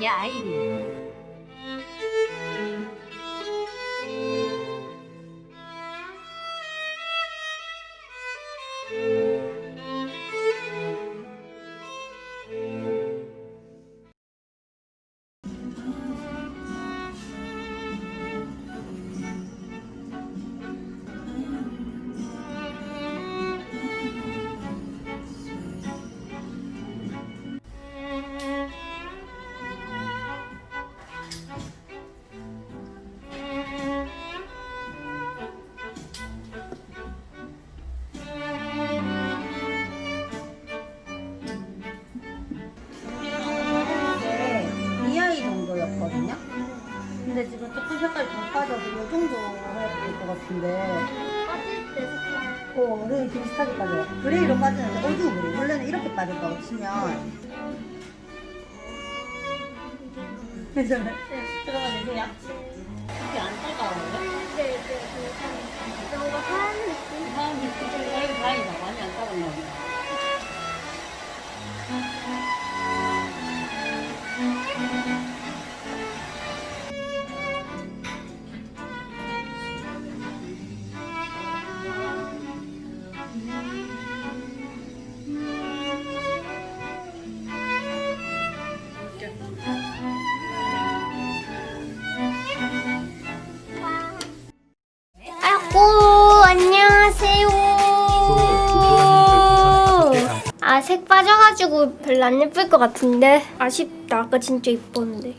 야 아이 같은데. 빠질 때 색깔. 어, 그래 비슷하게 빠져요. 그레이로 빠지는데 어두운 그레이. 원래는 이렇게 빠졌다고 치면. 그래서 들어가 주세요. 이게 안 따가워요? 네, 네, 네. 뭔가 하얀 느낌? 사람 색 빠져가지고 별로 안 예쁠 것 같은데. 아쉽다. 아까 진짜 이뻤는데.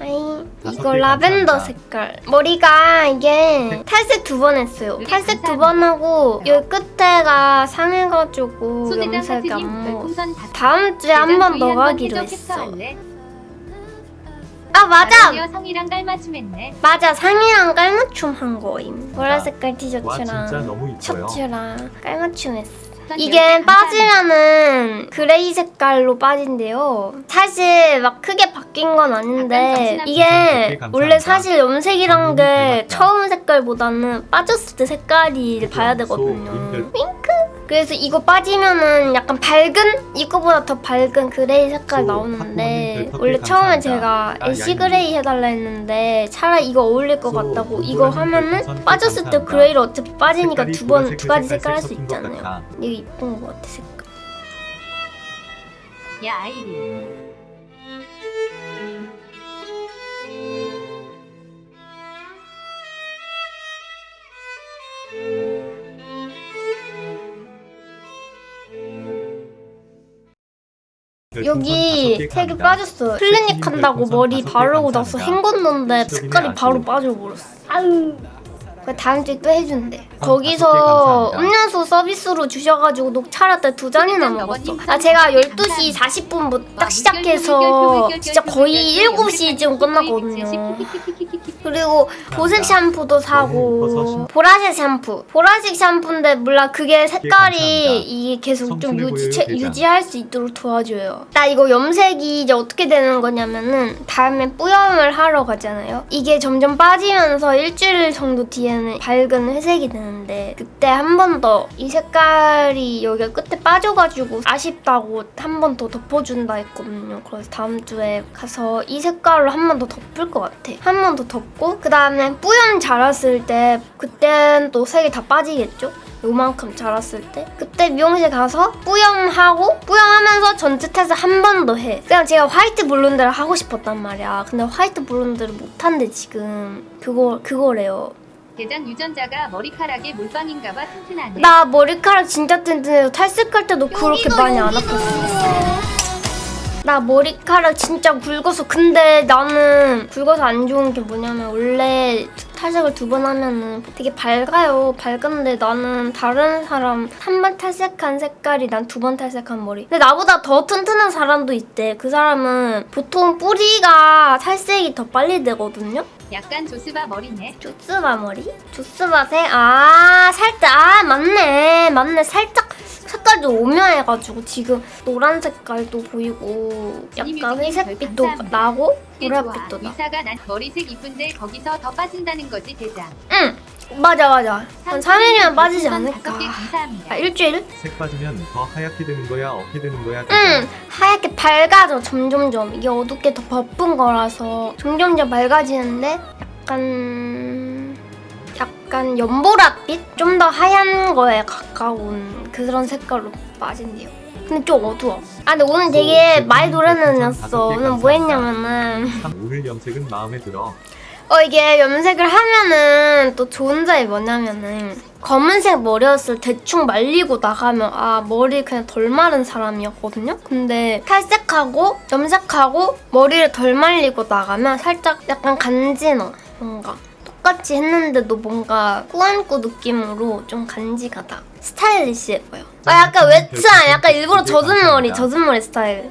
아이, 이거 개 라벤더 감사합니다. 색깔. 머리가 이게 탈색 두 번 했어요. 네, 탈색 두. 번 하고 여기 끝에가 상해가지고 소대장 염색이 안 먹었어. 별풍선 다섯 다음 주에 한 번 더 가기로 했어. 아 맞아 드디어 성이랑 깔맞춤 했네 맞아 상의랑 깔맞춤 한 거임. 보라 색깔 와 진짜 티셔츠랑 너무 이뻐요. 셔츠랑 깔맞춤 했어. 선 이게. 빠지면은 그레이 색깔로 빠진대요. 사실 막 크게 바뀐 건 아닌데 이게. 원래 사실 염색이란 게. 처음 색깔보다는 빠졌을 때 색깔이? 봐야 소, 되거든요. 핑크. 그래서 이거 빠지면은 약간 밝은 이거보다 더 밝은 그레이 색깔 소, 나오는데 탁구님들 원래 처음에 감사합니다. 제가 아, 애쉬 야인님. 그레이 해달라 했는데 차라리 이거 어울릴 것 소, 같다고 이거 도도라님들 하면은 빠졌을 때 감사합니다. 그레이를 어차피 빠지니까 색깔이 두번 보라색, 두 가지 색깔 할 수 섞인 것 있잖아요. 같아. 이게 이쁜 것 같아 색깔. 야 아이리 여기 색이 빠졌어요. 클리닉 한다고 머리 바르고 나서 헹궜는데 색깔이 바로 빠져버렸어. 아유. 그 다음 주에 또 해준대. 거기서 감사합니다. 음료수 서비스로 주셔가지고 녹차라떼 두 잔이나 먹었어. 아 제가 12시 40분부터 딱 시작해서 진짜 거의 7시쯤 끝났거든요. 그리고 보색 샴푸도 사고 보라색 샴푸 보라색 샴푸인데 몰라 그게 색깔이. 이게 계속 좀 유지, 대장. 유지할 수 있도록 도와줘요 나 이거 염색이 이제 어떻게 되는 거냐면은 다음에 뿌염을 하러 가잖아요 이게 점점 빠지면서 일주일 정도 뒤에는 밝은 회색이 되는데 그때 한 번 더 이 색깔이 여기 끝에 빠져가지고 아쉽다고 한 번 더 덮어준다 했거든요 그래서 다음 주에 가서 이 색깔로 한 번 더 덮을 것 같아 한 번 더 덮고 그 다음에 뿌연 자랐을 때 그땐 또 색이 다 빠지겠죠? 요만큼 자랐을 때 그때 미용실 가서 뿌염하고 뿌염하면서 전체 탈색 한번 더 해. 그냥 제가 화이트 블론드를 하고 싶었단 말이야. 근데 화이트 블론드를 못 한대 지금 그거 그거래요. 대장 유전자가 머리카락에 몰빵인가봐 튼튼하네 나 머리카락 진짜 튼튼해서 탈색할 때도 그렇게 많이 안 아팠어. 나 머리카락 진짜 굵어서 근데 나는 굵어서 안 좋은 게 뭐냐면 원래 탈색을 두 번 하면은 되게 밝아요. 밝은데 나는 다른 사람 한 번 탈색한 색깔이 난 두 번 탈색한 머리. 근데 나보다 더 튼튼한 사람도 있대. 그 사람은 보통 뿌리가 탈색이 더 빨리 되거든요. 약간 조스바 머리네. 조스바 머리? 조스바색? 아 살짝 아 맞네. 맞네. 살짝 색깔도 오묘해가지고 지금 노란 색깔도 보이고 약간 회색빛도 나고 보랏빛도 나. 미사가 난 머리색 이쁜데 거기서 더 빠진다는 거지 대장. 응 맞아 맞아. 한 3일이면 빠지지 않을까. 아 일주일? 색 빠지면 더 하얗게 되는 거야 어떻게 되는 거야 응 하얗게 밝아져 점점점 이게 어둡게 더 버픈 거라서 점점점 밝아지는데 약간 약간 연보라빛 좀 더 하얀 거에 가까운 그런 색깔로 빠진대요. 근데 좀 어두워. 아 근데 오늘 되게 많이 돌아다녔어. 오늘 뭐 했냐면은 참 오늘 염색은 마음에 들어 어 이게 염색을 하면은 또 좋은 점이 뭐냐면은 검은색 머리였을 때 대충 말리고 나가면 아 머리 그냥 덜 마른 사람이었거든요. 근데 탈색하고 염색하고 머리를 덜 말리고 나가면 살짝 약간 간지나 뭔가 똑같이 했는데도 뭔가 꾸안꾸 느낌으로 좀 간지가 나. 스타일리시해 보여. 아 약간 외츠한 약간 일부러 젖은 머리 젖은 머리 스타일.